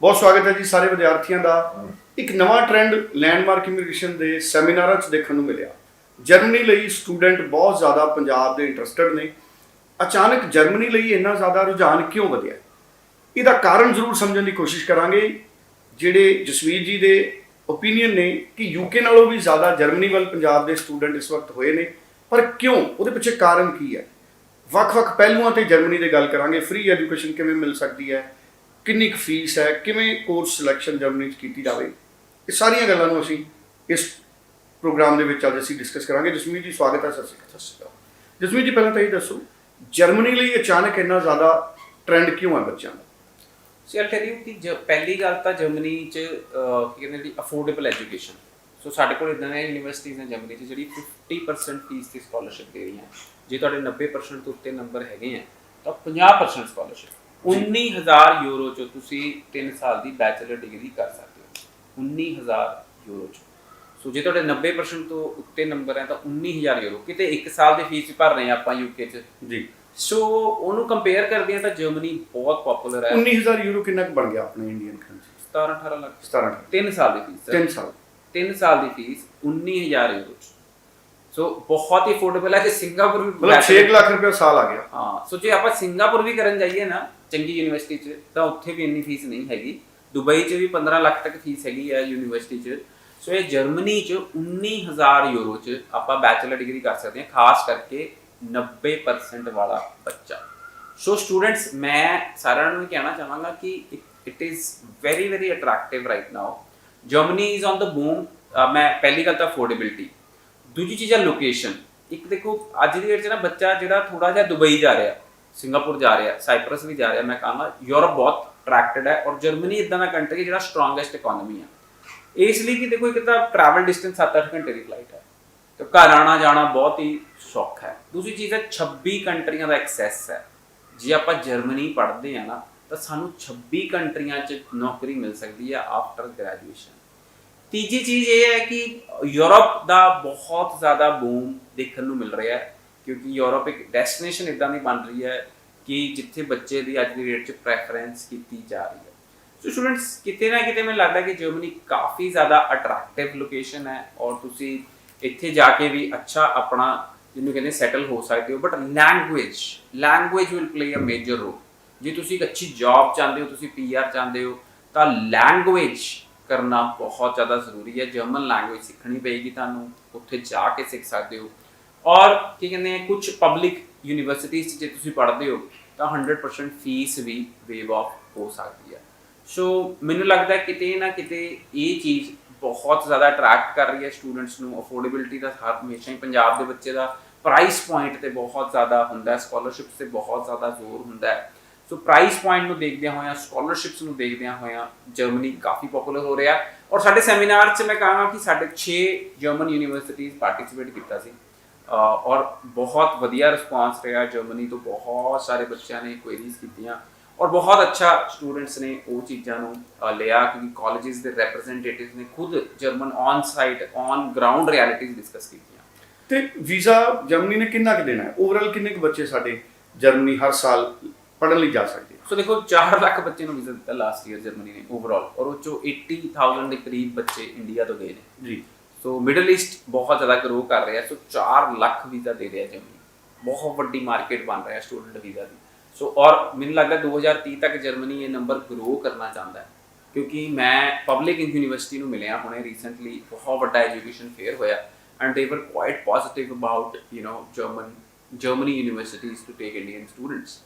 ਬਹੁਤ ਸਵਾਗਤ ਹੈ ਜੀ ਸਾਰੇ ਵਿਦਿਆਰਥੀਆਂ ਦਾ। ਇੱਕ ਨਵਾਂ ਟ੍ਰੈਂਡ ਲੈਂਡਮਾਰਕ ਇਮੀਗ੍ਰੇਸ਼ਨ ਦੇ ਸੈਮੀਨਾਰਾਂ 'ਚ ਦੇਖਣ ਨੂੰ ਮਿਲਿਆ। ਜਰਮਨੀ ਲਈ ਸਟੂਡੈਂਟ ਬਹੁਤ ਜ਼ਿਆਦਾ ਪੰਜਾਬ ਦੇ ਇੰਟਰਸਟਿਡ ਨੇ। ਅਚਾਨਕ ਜਰਮਨੀ ਲਈ ਇੰਨਾ ਜ਼ਿਆਦਾ ਰੁਝਾਨ ਕਿਉਂ ਵਧਿਆ? ਇਹਦਾ ਕਾਰਨ ਜ਼ਰੂਰ ਸਮਝਣ ਦੀ ਕੋਸ਼ਿਸ਼ ਕਰਾਂਗੇ। ਜਿਹੜੇ ਜਸਵੀਰ ਜੀ ਦੇ ਓਪੀਨੀਅਨ ਨੇ ਕਿ ਯੂਕੇ ਨਾਲੋਂ ਵੀ ਜ਼ਿਆਦਾ ਜਰਮਨੀ ਵੱਲ ਪੰਜਾਬ ਦੇ ਸਟੂਡੈਂਟ ਇਸ ਵਕਤ ਹੋਏ ਨੇ। ਪਰ ਕਿਉਂ? ਉਹਦੇ ਪਿੱਛੇ ਕਾਰਨ ਕੀ ਹੈ? ਵੱਖ-ਵੱਖ ਪਹਿਲੂਆਂ ਤੇ ਜਰਮਨੀ ਦੇ ਗੱਲ ਕਰਾਂਗੇ। ਫ੍ਰੀ ਐਜੂਕੇਸ਼ਨ ਕਿਵੇਂ ਮਿਲ ਸਕਦੀ ਹੈ? ਕਿੰਨੀ ਕੁ ਫੀਸ ਹੈ ਕਿਵੇਂ ਕੋਰਸ ਸਿਲੈਕਸ਼ਨ ਜਰਮਨੀ 'ਚ ਕੀਤੀ ਜਾਵੇ ਇਹ ਸਾਰੀਆਂ ਗੱਲਾਂ ਨੂੰ ਅਸੀਂ ਇਸ ਪ੍ਰੋਗਰਾਮ ਦੇ ਵਿੱਚ ਅੱਜ ਅਸੀਂ ਡਿਸਕਸ ਕਰਾਂਗੇ। ਜਸਮੀਤ ਜੀ ਸਵਾਗਤ ਹੈ ਸਤਿ ਸ਼੍ਰੀ। ਅਕਾਲ ਸਤਿ ਸ਼੍ਰੀ ਅਕਾਲ। ਜਸਮੀਤ ਜੀ ਪਹਿਲਾਂ ਤਾਂ ਇਹ ਦੱਸੋ ਜਰਮਨੀ ਲਈ ਅਚਾਨਕ ਇੰਨਾ ਜ਼ਿਆਦਾ ਟ੍ਰੈਂਡ ਕਿਉਂ ਹੈ ਬੱਚਿਆਂ ਦਾ? ਸੋ ਆਲ ਟੈਲ ਯੂ ਕਿ ਜ- ਪਹਿਲੀ ਗੱਲ ਤਾਂ ਜਰਮਨੀ ਚ ਕੀ ਕਹਿੰਦੇ ਨੇ ਅਫੋਰਡੇਬਲ ਐਜੂਕੇਸ਼ਨ ਸੋ ਸਾਡੇ ਕੋਲ ਇਦਾਂ ਦੀਆਂ ਯੂਨੀਵਰਸਿਟੀਆਂ ਨੇ ਜਰਮਨੀ 'ਚ ਜਿਹੜੀ 50% ਫੀਸ ਦੀ ਸਕਾਲਰਸ਼ਿਪ ਦੇ ਰਹੀਆਂ। ਜੇ ਤੁਹਾਡੇ 90% ਤੋਂ ਉੱਤੇ ਨੰਬਰ ਹੈਗੇ ਆ ਤਾਂ 50% ਸਕਾਲਰਸ਼ਿਪ 19000 ਯੂਰੋ ਚ ਤੁਸੀਂ 3 ਸਾਲ ਦੀ ਬੈਚਲਰ ਡਿਗਰੀ ਕਰ ਸਕਦੇ ਹੋ। 19000 ਯੂਰੋ ਚ। ਸੋ ਜੇ ਤੁਹਾਡੇ 90% ਤੋਂ ਉੱਤੇ ਨੰਬਰ ਹੈ ਤਾਂ 19000 ਯੂਰੋ। ਕਿਤੇ 1 ਸਾਲ ਦੀ ਫੀਸ ਭਰ ਰਹੇ ਆ ਆਪਾਂ ਯੂਕੇ ਚ। ਜੀ। ਸੋ ਉਹਨੂੰ ਕੰਪੇਅਰ ਕਰਦੇ ਆ ਤਾਂ ਜਰਮਨੀ ਬਹੁਤ ਪਪੂਲਰ ਹੈ। 19000 ਯੂਰੋ ਕਿੰਨਾ ਕੁ ਬਣ ਗਿਆ ਆਪਣੇ ਇੰਡੀਅਨ ਕਰੰਸੀ 17 18 ਲੱਖ। 17 3 ਸਾਲ ਦੀ ਫੀਸ 3 ਸਾਲ। 3 ਸਾਲ ਦੀ ਫੀਸ 19000 ਯੂਰੋ ਸੋ ਬਹੁਤ ਹੀ ਅਫੋਰਡੇਬਲ ਹੈ ਕਿ ਸਿੰਗਾਪੁਰ ਵੀ ਮਤਲਬ 6 ਲੱਖ ਰੁਪਏ ਸਾਲ ਆ ਗਿਆ ਹਾਂ ਸੋ ਜੇ ਆਪਾਂ ਸਿੰਗਾਪੁਰ ਵੀ ਕਰਨ ਜਾਈਏ ਨਾ ਚੰਗੀ ਯੂਨੀਵਰਸਿਟੀ 'ਚ ਤਾਂ ਉੱਥੇ ਵੀ ਇੰਨੀ ਫੀਸ ਨਹੀਂ ਹੈਗੀ ਦੁਬਈ 'ਚ ਵੀ 15 ਲੱਖ ਤੱਕ ਫੀਸ ਹੈਗੀ ਹੈ ਯੂਨੀਵਰਸਿਟੀ 'ਚ ਸੋ ਇਹ ਜਰਮਨੀ 'ਚ 19000 ਯੂਰੋ 'ਚ ਆਪਾਂ ਬੈਚਲਰ ਡਿਗਰੀ ਕਰ ਸਕਦੇ ਹਾਂ ਖਾਸ ਕਰਕੇ 90% ਵਾਲਾ ਬੱਚਾ ਸੋ ਸਟੂਡੈਂਟਸ ਮੈਂ ਸਾਰਿਆਂ ਨੂੰ ਕਹਿਣਾ ਚਾਹਾਂਗਾ ਕਿ it is very very attractive right now Germany is on the boom ਮੈਂ ਪਹਿਲੀ ਗੱਲ ਤਾਂ ਅਫੋਰਡੇਬਿਲਟੀ ਦੂਜੀ ਚੀਜ਼ ਹੈ ਲੋਕੇਸ਼ਨ ਇੱਕ ਦੇਖੋ, ਅੱਜ ਦੀ ਡੇਟ 'ਚ ਨਾ ਬੱਚਾ ਜਿਹੜਾ ਥੋੜਾ ਜਿਹਾ ਦੁਬਈ ਜਾ ਰਿਹਾ, ਸਿੰਗਾਪੁਰ ਜਾ ਰਿਹਾ, ਸਾਈਪਰਸ ਵੀ ਜਾ ਰਿਹਾ, ਮੈਂ ਕਹਾਂਗਾ ਯੂਰਪ ਬਹੁਤ ਅਟਰੈਕਟਡ ਹੈ ਔਰ ਜਰਮਨੀ ਇਦਾਂ ਦਾ ਕੰਟਰੀ ਹੈ ਜਿਹੜਾ ਸਟਰੋਂਗੈਸਟ ਇਕਨੋਮੀ ਹੈ ਇਸ ਲਈ ਕਿ ਦੇਖੋ, ਇੱਕ ਤਾਂ ਟਰੈਵਲ ਡਿਸਟੈਂਸ 7-8 ਘੰਟੇ ਦੀ ਫਲਾਈਟ ਹੈ। ਤੇ ਘਰ ਆਣਾ ਜਾਣਾ ਬਹੁਤ ਹੀ ਸੌਖਾ ਹੈ। ਦੂਸਰੀ ਚੀਜ਼ ਹੈ 26 ਕੰਟਰੀਆਂ ਦਾ ਐਕਸੈਸ ਹੈ। ਜੇ ਆਪਾਂ ਜਰਮਨੀ ਪੜ੍ਹਦੇ ਆ ਨਾ, ਤਾਂ ਸਾਨੂੰ 26 ਕੰਟਰੀਆਂ 'ਚ ਨੌਕਰੀ ਮਿਲ ਸਕਦੀ ਹੈ ਆਫਟਰ ਗ੍ਰੈਜੂਏਸ਼ਨ ਤੀਜੀ ਚੀਜ਼ ਇਹ ਹੈ ਕਿ ਯੂਰਪ ਦਾ ਬਹੁਤ ਜ਼ਿਆਦਾ ਬੂਮ ਦੇਖਣ ਨੂੰ ਮਿਲ ਰਿਹਾ ਹੈ, ਕਿਉਂਕਿ ਯੂਰਪ ਇੱਕ ਡੈਸਟੀਨੇਸ਼ਨ ਇਦਾਂ ਦੀ ਬਣ ਰਹੀ ਹੈ ਕਿ ਜਿੱਥੇ ਬੱਚੇ ਦੀ ਅੱਜ ਦੀ ਡੇਟ 'ਚ ਪ੍ਰੈਫਰੈਂਸ ਕੀਤੀ ਜਾ ਰਹੀ ਹੈ। ਸੋ ਸਟੂਡੈਂਟਸ ਕਿਤੇ ਨਾ ਕਿਤੇ ਮੈਨੂੰ ਲੱਗਦਾ ਕਿ ਜਰਮਨੀ ਕਾਫੀ ਜ਼ਿਆਦਾ ਅਟਰੈਕਟਿਵ ਲੋਕੇਸ਼ਨ ਹੈ ਔਰ ਤੁਸੀਂ ਇੱਥੇ ਜਾ ਕੇ ਵੀ ਅੱਛਾ ਆਪਣਾ ਜਿਹਨੂੰ ਕਹਿੰਦੇ ਸੈਟਲ ਹੋ ਸਕਦੇ ਹੋ but language language will play a major role ਜੇ ਤੁਸੀਂ ਇੱਕ ਅੱਛੀ ਜੌਬ ਚਾਹੁੰਦੇ ਹੋ, ਤੁਸੀਂ ਪੀਆਰ ਚਾਹੁੰਦੇ ਹੋ, ਤਾਂ ਲੈਂਗੁਏਜ ਕਰਨਾ ਬਹੁਤ ਜ਼ਿਆਦਾ ਜ਼ਰੂਰੀ ਹੈ। ਜਰਮਨ ਲੈਂਗੁਏਜ ਸਿੱਖਣੀ ਪਏਗੀ ਤੁਹਾਨੂੰ। ਉੱਥੇ ਜਾ ਕੇ ਸਿੱਖ ਸਕਦੇ ਹੋ। ਔਰ ਕੀ ਕਹਿੰਦੇ ਆ ਕੁਝ ਪਬਲਿਕ ਯੂਨੀਵਰਸਿਟੀਜ਼ 'ਚ ਜੇ ਤੁਸੀਂ ਪੜ੍ਹਦੇ ਹੋ, ਤਾਂ 100% ਫੀਸ ਵੀ ਵੇਵ ਆਫ ਹੋ ਸਕਦੀ ਹੈ। ਸੋ ਮੈਨੂੰ ਲੱਗਦਾ ਕਿਤੇ ਨਾ ਕਿਤੇ ਇਹ ਚੀਜ਼ ਬਹੁਤ ਜ਼ਿਆਦਾ ਅਟਰੈਕਟ ਕਰ ਰਹੀ ਹੈ ਸਟੂਡੈਂਟਸ ਨੂੰ। ਅਫੋਰਡੇਬਿਲਟੀ ਦਾ ਹਰ, ਹਮੇਸ਼ਾ ਹੀ ਪੰਜਾਬ ਦੇ ਬੱਚੇ ਦਾ ਪ੍ਰਾਈਸ ਪੁਆਇੰਟ ਤੇ ਬਹੁਤ ਜ਼ਿਆਦਾ ਹੁੰਦਾ ਹੈ। ਸਕਾਲਰਸ਼ਿਪਸ ਤੇ ਬਹੁਤ ਜ਼ਿਆਦਾ ਜ਼ੋਰ ਹੁੰਦਾ ਹੈ। ਸੋ ਪ੍ਰਾਈਸ ਪੁਆਇੰਟ ਨੂੰ ਦੇਖਦਿਆਂ ਹੋਇਆਂ ਸਕਾਲਰਸ਼ਿਪਸ ਨੂੰ ਦੇਖਦਿਆਂ ਹੋਇਆਂ ਜਰਮਨੀ ਕਾਫੀ ਪਪੂਲਰ ਹੋ ਰਿਹਾ। ਔਰ ਸਾਡੇ ਸੈਮੀਨਾਰ 'ਚ ਮੈਂ ਕਹਾਂਗਾ ਕਿ ਸਾਡੇ 6 ਜਰਮਨ ਯੂਨੀਵਰਸਿਟੀਜ਼ ਪਾਰਟਿਸਿਪੇਟ ਕੀਤਾ ਸੀ। ਔਰ ਬਹੁਤ ਵਧੀਆ ਰਿਸਪਾਂਸ ਰਿਹਾ। ਜਰਮਨੀ ਤੋਂ ਬਹੁਤ ਸਾਰੇ ਬੱਚਿਆਂ ਨੇ ਕੁਐਰੀਜ਼ ਕੀਤੀਆਂ। ਔਰ ਬਹੁਤ ਅੱਛਾ ਸਟੂਡੈਂਟਸ ਨੇ ਉਹ ਚੀਜ਼ਾਂ ਨੂੰ ਲਿਆ ਕਿਉਂਕਿ ਕਾਲਜਸ ਦੇ ਰਿਪਰੈਜ਼ੈਂਟੇਟਿਵਸ ਨੇ ਖੁਦ German on site on ground realities discuss ਕੀਤੀਆਂ। ਤੇ ਵੀਜ਼ਾ ਜਰਮਨੀ ਨੇ ਕਿੰਨਾ ਕੁ ਦੇਣਾ ਹੈ? ਓਵਰਆਲ ਕਿੰਨੇ ਕੁ ਬੱਚੇ ਸਾਡੇ ਜਰਮਨੀ ਹਰ ਸਾਲ ਪੜ੍ਹਨ ਲਈ ਜਾ ਸਕਦੇ ਸੋ ਦੇਖੋ 4 ਲੱਖ ਬੱਚੇ ਨੂੰ ਵੀਜ਼ਾ ਦਿੱਤਾ ਲਾਸਟ ਈਅਰ ਜਰਮਨੀ ਨੇ ਓਵਰਆਲ ਔਰ ਉਹ ਚੋਂ 80000 ਦੇ ਕਰੀਬ ਬੱਚੇ ਇੰਡੀਆ ਤੋਂ ਗਏ ਨੇ। ਜੀ। ਸੋ ਮਿਡਲ ਈਸਟ ਬਹੁਤ ਜ਼ਿਆਦਾ ਗਰੋ ਕਰ ਰਿਹਾ ਸੋ 4 ਲੱਖ ਵੀਜ਼ਾ ਦੇ ਰਿਹਾ ਜਰਮਨੀ। ਬਹੁਤ ਵੱਡੀ ਮਾਰਕੀਟ ਬਣ ਰਿਹਾ ਸਟੂਡੈਂਟ ਵੀਜ਼ਾ ਦੀ। ਸੋ ਔਰ ਮੈਨੂੰ ਲੱਗਦਾ 2030 ਤੱਕ ਜਰਮਨੀ ਇਹ ਨੰਬਰ ਗਰੋ ਕਰਨਾ ਚਾਹੁੰਦਾ ਹੈ। ਕਿਉਂਕਿ ਮੈਂ ਪਬਲਿਕ ਯੂਨੀਵਰਸਿਟੀ ਨੂੰ ਮਿਲਿਆ ਹੁਣੇ ਰੀਸੈਂਟਲੀ ਬਹੁਤ ਵੱਡਾ ਐਜੂਕੇਸ਼ਨ ਫੇਅਰ ਹੋਇਆ। And they were quite positive about you know German Germany universities to take Indian students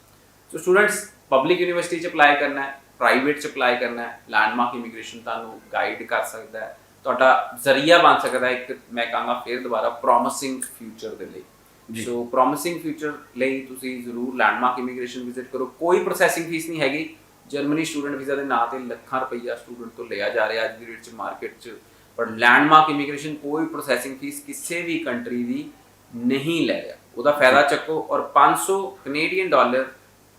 so students public university ਚ ਅਪਲਾਈ ਕਰਨਾ ਹੈ ਪ੍ਰਾਈਵੇਟ ਚ ਅਪਲਾਈ ਕਰਨਾ ਹੈ ਲੈਂਡਮਾਰਕ ਇਮੀਗ੍ਰੇਸ਼ਨ ਤੁਹਾਨੂੰ ਗਾਈਡ ਕਰ ਸਕਦਾ ਹੈ। ਤੁਹਾਡਾ ਜ਼ਰੀਆ ਬਣ ਸਕਦਾ ਹੈ ਇੱਕ ਮੈਂ ਕਹਾਂਗਾ ਫਿਰ ਦੁਬਾਰਾ ਪ੍ਰੋਮਿਸਿੰਗ ਫਿਊਚਰ ਦੇ ਲਈ। ਸੋ ਪ੍ਰੋਮਿਸਿੰਗ ਫਿਊਚਰ ਲਈ ਤੁਸੀਂ ਜ਼ਰੂਰ ਲੈਂਡਮਾਰਕ ਇਮੀਗ੍ਰੇਸ਼ਨ ਵਿਜ਼ਿਟ ਕਰੋ। ਕੋਈ ਪ੍ਰੋਸੈਸਿੰਗ ਫੀਸ ਨਹੀਂ ਹੈਗੀ। ਜਰਮਨੀ ਸਟੂਡੈਂਟ ਵੀਜ਼ਾ ਦੇ ਨਾਂ ਤੇ ਲੱਖਾਂ ਰੁਪਈਆ ਸਟੂਡੈਂਟ ਤੋਂ ਲਿਆ ਜਾ ਰਿਹਾ ਅੱਜ ਦੀ ਰੇਟ 'ਚ ਮਾਰਕੀਟ 'ਚ। ਪਰ ਲੈਂਡਮਾਰਕ ਇਮੀਗ੍ਰੇਸ਼ਨ ਕੋਈ ਪ੍ਰੋਸੈਸਿੰਗ ਫੀਸ ਕਿਸੇ ਵੀ ਕੰਟਰੀ ਦੀ ਨਹੀਂ ਲੈ ਰਿਹਾ। ਉਹਦਾ ਫਾਇਦਾ ਚੱਕੋ ਔਰ 500 Canadian dollar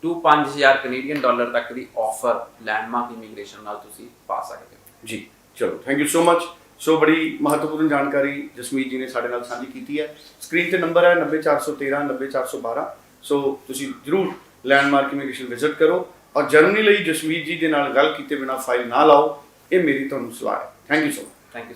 to 5000 Canadian dollar ਤੱਕ ਦੀ ਆਫਰ ਲੈਂਡਮਾਰਕ ਇਮੀਗ੍ਰੇਸ਼ਨ ਨਾਲ ਤੁਸੀਂ ਪਾ ਸਕਦੇ ਹੋ। ਜੀ ਚਲੋ ਥੈਂਕ ਯੂ ਸੋ ਮਚ ਸੋ ਬੜੀ ਮਹੱਤਵਪੂਰਨ ਜਾਣਕਾਰੀ ਜਸਮੀਤ ਜੀ ਨੇ ਸਾਡੇ ਨਾਲ ਸਾਂਝੀ ਕੀਤੀ ਹੈ। ਸਕਰੀਨ ਤੇ ਨੰਬਰ ਹੈ 90413 90412 ਸੋ ਤੁਸੀਂ ਜਰੂਰ ਲੈਂਡਮਾਰਕ ਇਮੀਗ੍ਰੇਸ਼ਨ ਵਿਜ਼ਿਟ ਕਰੋ ਔਰ ਜਰਮਨੀ ਲਈ ਜਸਮੀਤ ਜੀ ਦੇ ਨਾਲ ਗੱਲ ਕੀਤੇ ਬਿਨਾ ਫਾਈਲ ਨਾ ਲਾਓ। ਇਹ ਮੇਰੀ ਤੁਹਾਨੂੰ ਸਲਾਹ ਹੈ। Thank you so much thank you